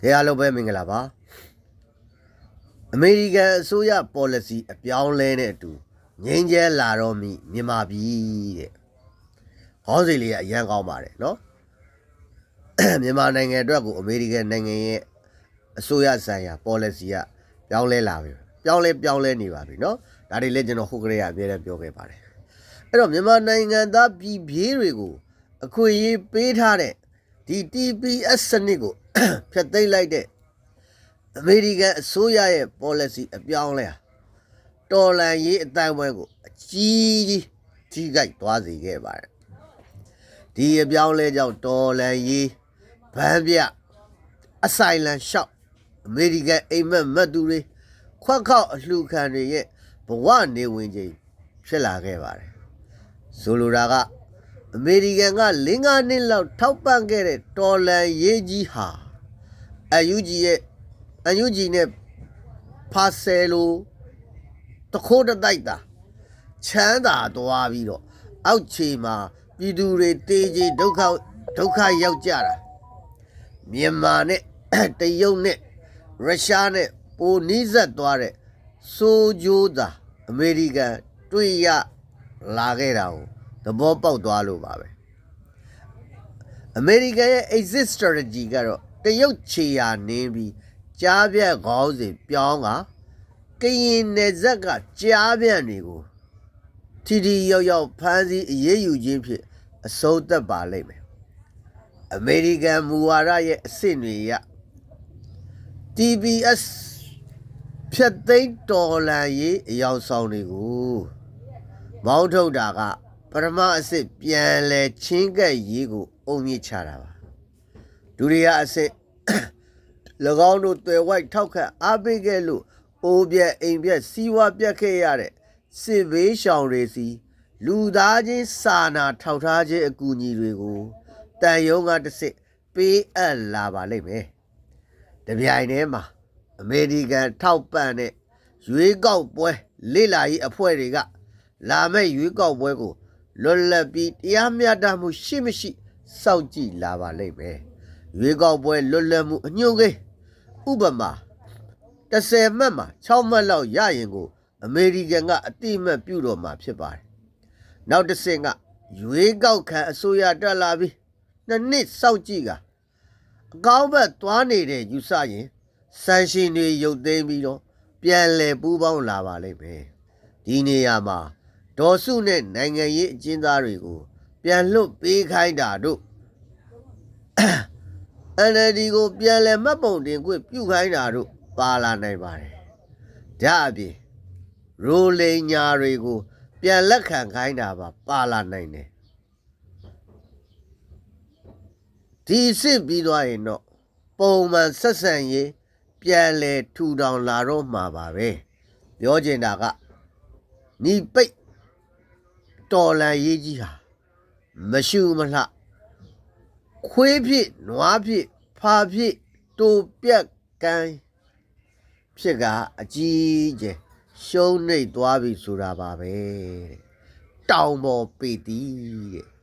ခေအားလုံးပဲမင်္ဂလာပါအမေရိကန်အစိုးရ policy အပြောင်းလဲတဲ့အတူငင်းကျဲလာတော့မိမြန်မာပြည်တဲ့ခေါင်းစဉ်လေးကအရန်ကောင်းပါတယ်နော်မြန်မာနိုင်ငံအတွက်ကိုအမေရိကန်နိုင်ငံရဲ့အစိုးရဆိုင်ရာ policy ကပြောင်းလဲလာပြီပြောင်းလဲပြောင်းလဲနေပါပြီနော်ဒါတွေလည်းကျွန်တော်ဟုတ်ကလေးကအပြည့်နဲ့ပြောခဲ့ပါတယ်အဲ့တော့မြန်မာနိုင်ငံသားပြည်ပြေးတွေကိုအခွင့်အရေးပေးထားတဲ့ ဒီ TPS စနစ်ကိုဖျက်သိမ်းလိုက်တဲ့အမေရိကန်အစိုးရရဲ့ policy အပြောင်းလဲဟာတော်လန်ရေးအတိုင်းအဝဲကိုအကြီးကြီးထိခိုက်သွားစေခဲ့ပါတယ်ဒီအပြောင်းလဲကြောင့်တော်လန်ရေးဗန်းပြအဆိုင်လန်ရှောက်အမေရိကန်အိမ်မက်မက်သူတွေခွက်ခောက်အလှခံတွေရဲ့ဘဝနေဝင်ချိန်ဖြစ်လာခဲ့ပါတယ်ဆိုလိုတာက အမေရိကန်က၄-၅နှစ်လောက်ထောက်ပံ့ခဲ့တဲ့တော်လန်ရေးကြီးဟာအယူဂျီရဲ့အယူဂျီနဲ့ဖာဆယ်လိုတခိုးတစ်တိုက်တာချမ်းသာသွားပြီးတော့အောက်ခြေမှာပြည်သူတွေတေးကြီးဒုက္ခဒုက္ခရောက်ကြတာမြန်မာနဲ့တရုတ်နဲ့ရုရှားနဲ့ပိုနီးစပ်သွားတဲ့ဆိုဂျိုးသာအမေရိကန်တွေ့ရလာခဲ့တာကို သဘောပေါက်သွားလို့ပါပဲအမေရိကန်ရဲ့ exit strategy ကတော့တရုတ်ခြေရာနင်းပြီးကြားပြတ်ခေါင်းစဉ်ပြောင်းကကရင်နယ်ဇက်ကကြားပြတ်တွေကိုထီထီရောက်ရောက်ဖမ်းဆီးအရေးယူခြင်းဖြင့်အစိုးသက်ပါလိမ့်မယ်အမေရိကန်မူဝါဒရဲ့အဆင့်တွေရ TBS ဖြတ်သိမ်းတော်လန်ရေးအယောင်ဆောင်တွေကိုမောင်းထုတ်တာက ပထမအစစ်ပြန်လဲချင်းကပ်ရေးကိုအုံမြင့်ချတာပါဒုတိယအစစ်၎င်းတို့တွေ့ဝိုက်ထောက်ခတ်အားပေးခဲ့လို့အိုးပြက်အိမ်ပြက်စီးဝါပြက်ခဲ့ရတဲ့စစ်ဘေးရှောင်တွေစီလူသားချင်းစာနာထောက်ထားခြင်းအကူအညီတွေကိုတန်ယုံကတစ်စစ်ပေးအပ်လာပါလိမ့်မယ်တပြိုင်တည်းမှာအမေရိကန်ထောက်ပံ့တဲ့ရွေးကောက်ပွဲလေ့လာရေးအဖွဲ့တွေကလာမယ့်ရွေးကောက်ပွဲကို လွတ်လပ်ပြီးတရားမျှတမှုရှိမရှိစောင့်ကြည့်လာပါလိမ့်မယ်။ရွေးကောက်ပွဲလွတ်လပ်မှုအညွှန်းကိန်းဥပမာ30မှတ်မှာ6မှတ်လောက်ရရင်ကို အမေရိကန်ကအတိအမှတ်ပြုတော်မှာဖြစ်ပါတယ်။နောက်တစ်ဆင့်ကရွေးကောက်ခံအစိုးရတက်လာပြီးနှစ်နှစ်စောင့်ကြည့်ကအကောင်းဘက်သွားနေတဲ့ယူဆရင်ဆန်ရှင်တွေရုပ်သိမ်းပြီးတော့ပြန်လည်ပူးပေါင်းလာပါလိမ့်မယ်။ဒီနေရာမှာ ဒေါ်စုနဲ့နိုင်ငံရေးအကျဉ်းသားတွေကို ပြန်လွတ်ပေးခိုင်းတာတို့ NLD ကိုပြန်လည်မှတ်ပုံတင်ခွင့်ပြုခိုင်းတာတို့ပါလာနိုင်ပါတယ်။ဒါအပြင်ရိုလိန်ညာတွေကို ပြန်လက်ခံခိုင်းတာပါပါလာနိုင်တယ်။ဒီအစ်ပြီးသွားရင်တော့ပုံမှန်ဆက်ဆံရေးပြန်လည်ထူထောင်လာတော့မှာပါပဲ။ပြောချင်တာကနီပိတ် တော်လန်ရေးကြီးဟာမရှုမလှခွေးဖြစ်နွားဖြစ်ဖာဖြစ်တူပြက်ကန်းဖြစ်ကအကြီးကျယ်ရှုံးနှိပ်သွားပြီဆိုတာပါပဲတဲ့တောင်ပေါ်ပေတီးတဲ့